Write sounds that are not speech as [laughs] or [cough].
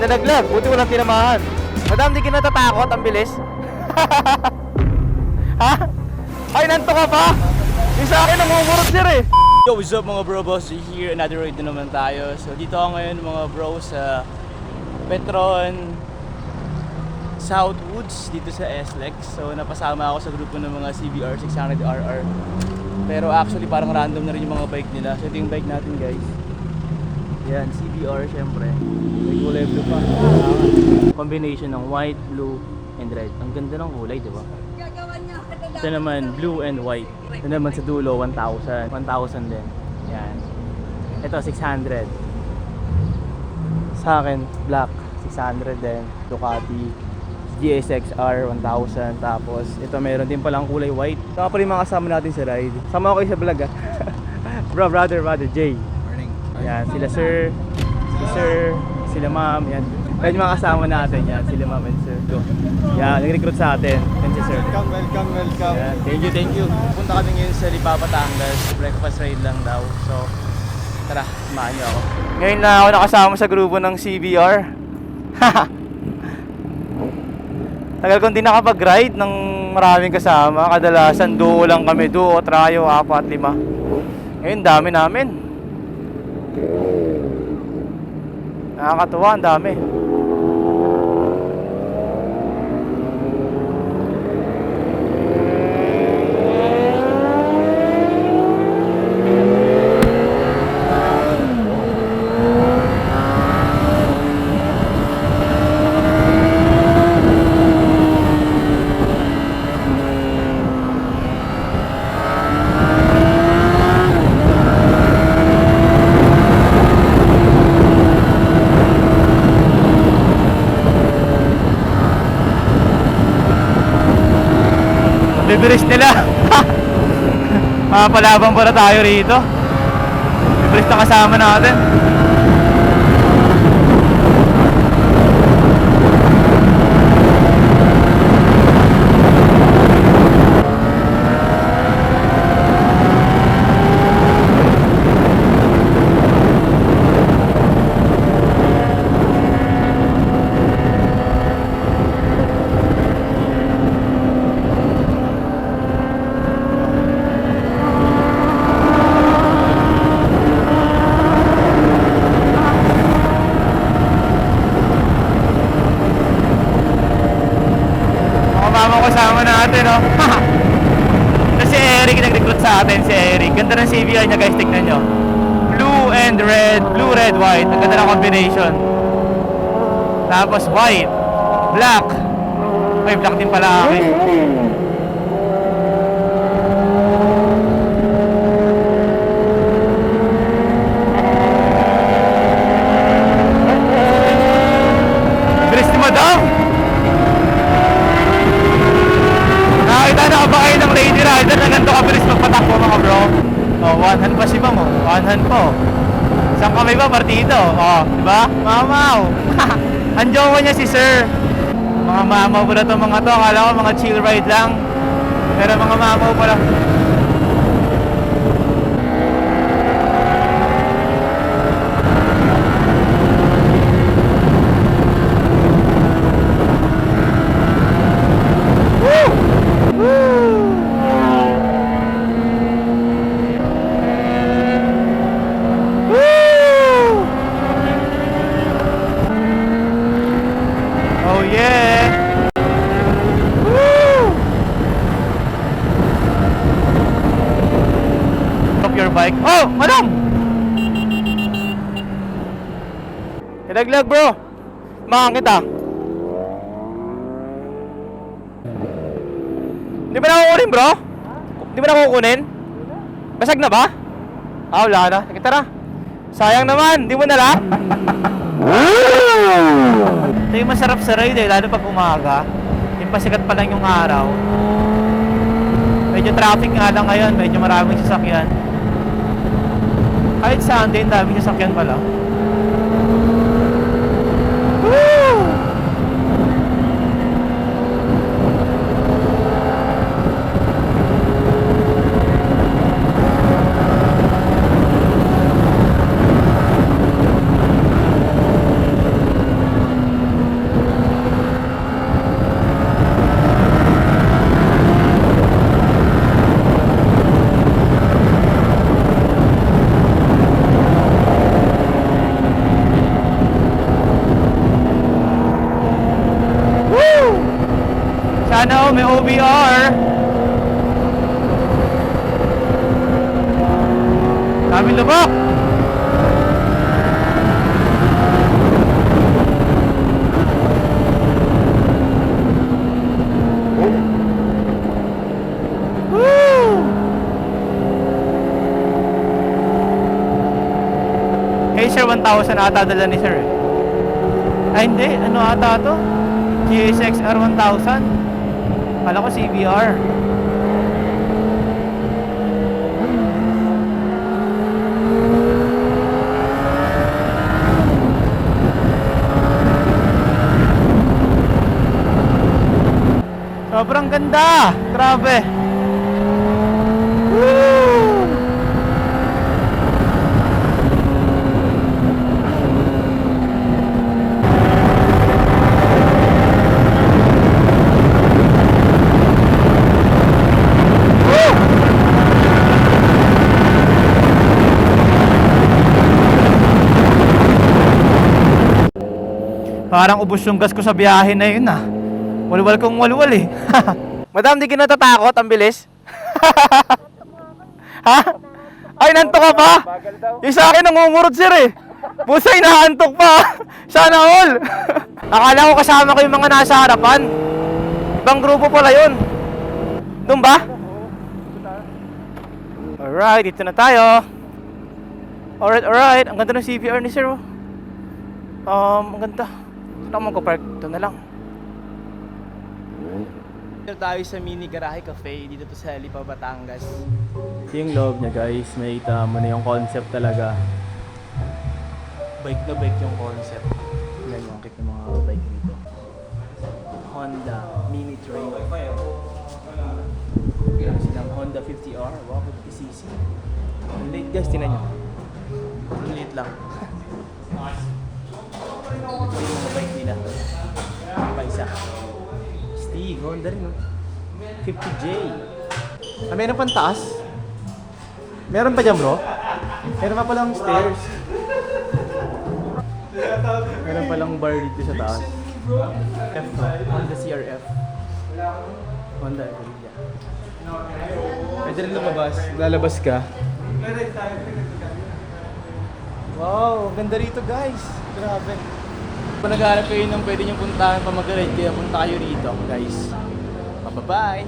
Nalaglag, buti walang tinamahan. Madam, di ka natatakot, ang bilis. [laughs] ha? Ay, nanto ka pa? Yung sa akin, namumurot sir eh. Yo, what's up mga bro boss? Here, another ride na naman tayo. So dito ako ngayon mga bro sa Petron Southwoods dito sa SLEX. So napasama ako sa grupo ng mga CBR 600RR. Pero actually parang random na rin yung mga bike nila. So ito yung bike natin guys. Yan, CBR syempre. May kulay blue pa. Combination ng white, blue, and red. Ang ganda ng kulay, di ba? Ito naman, blue and white. Ito naman sa dulo, 1,000. 1,000 din. Yan. Ito, 600. Sa akin, black. 600 din. Ducati. GSX-R 1000. Tapos, ito meron din palang kulay white. Saka pa rin mga kasama natin sa ride. Sama ko kayo sa vlog ah. [laughs] Bro, brother, brother, Jay. Morning. Yan, sila sir, si sir, sila ma'am, yan. Yan yung mga kasama natin, yan, sila ma'am and sir. Go. Yan, nag-recruit sa atin. Yan si sir. Welcome, welcome, welcome. Yan, thank you, thank you. Punta kami ngayon sa Lipa, Batangas. Breakfast ride lang daw. So, tara, samahan niyo ako. Ngayon na ako nakasama sa grupo ng CBR. [laughs] Tagal kong di nakapag-ride ng maraming kasama. Kadalasan duo lang kami, duo, trayo, apat, lima. Ngayon, dami namin. Nakakatuwa, ang dami. Bibiris nila. [laughs] Mapalabang pala tayo rito. Bibiris na kasama natin. Mga mama kasama natin, no? Ito si Eric nag-recruit sa atin, si Eric. Ganda ng CVR niya, guys. Tignan nyo. Blue and red. Blue, red, white. Ang ganda ng combination. Tapos white. Black. Ay, black din pala akin. Bilis ni Madam! Nakakita na ba kayo ng Lady Rider na ganito kabilis magpatakbo mga bro? Oh, one hand pa si ma'am oh. One hand po. Isang kamay ba partido? Oh, di ba? Mamaw. [laughs] Ang jowa niya si sir. Mga mamaw pala to mga to. Akala ko mga chill ride lang. Pero mga mamaw pala. Oh, madam! Ilaglag bro. Makan kita. Di ba nakukunin bro? Di ba nakukunin? Basag na ba? Ah, wala na. Sige, tara. Sayang naman, di mo nala. Ito yung masarap sa ride eh, lalo pag umaga. Yung pasikat pa lang yung araw. Medyo traffic nga lang ngayon, medyo maraming sasakyan. Kahit Sunday, ang daming sasakyan pala. May OBR. Dami lubak. Sir 1,000 ata dala ni sir eh. Ay hindi, ano ata to? GSX-R 1000 Kala ko CBR Sobrang ganda! Grabe! Parang ubos yung gas ko sa biyahe na yun ah. Walwal kong walwal eh. [laughs] Madam, di ka natatakot? Ang bilis? [laughs] ha? Ay, nantok ka pa? Yung sa akin nangungurot sir eh. Pusay, nahantok pa. [laughs] Sana all. Akala ko kasama ko yung mga nasa harapan. Ibang grupo pala yun. Doon ba? Alright, dito na tayo. Alright, alright. Ang ganda ng CPR ni sir. oh. Um, ang ganda. Saan ako magpa-park? Ito na lang. Dito tayo sa Mini Garahe Cafe dito to sa Lipa, Batangas. Yung loob niya guys, may mo na yung concept talaga. Bike na bike yung concept. Yan yung kit ng mga bike dito. Honda Mini Train. Yan silang Honda 50R, wow, 50cc. Ang late guys, tinan nyo. Ang late lang. [laughs] Bike nila. Pa isa. Stig, Honda rin, no? 50J. Ah, meron pang taas? Meron pa dyan, bro? Meron pa palang stairs. Meron palang bar dito sa taas. F to. Honda CRF. Honda Aprilia. Pwede rin lumabas. Lalabas ka. Wow, ganda rito guys. Grabe. Kung naghahanap kayo ng pwede nyo puntahan pa mag-ride, kaya punta kayo rito guys. Bye-bye!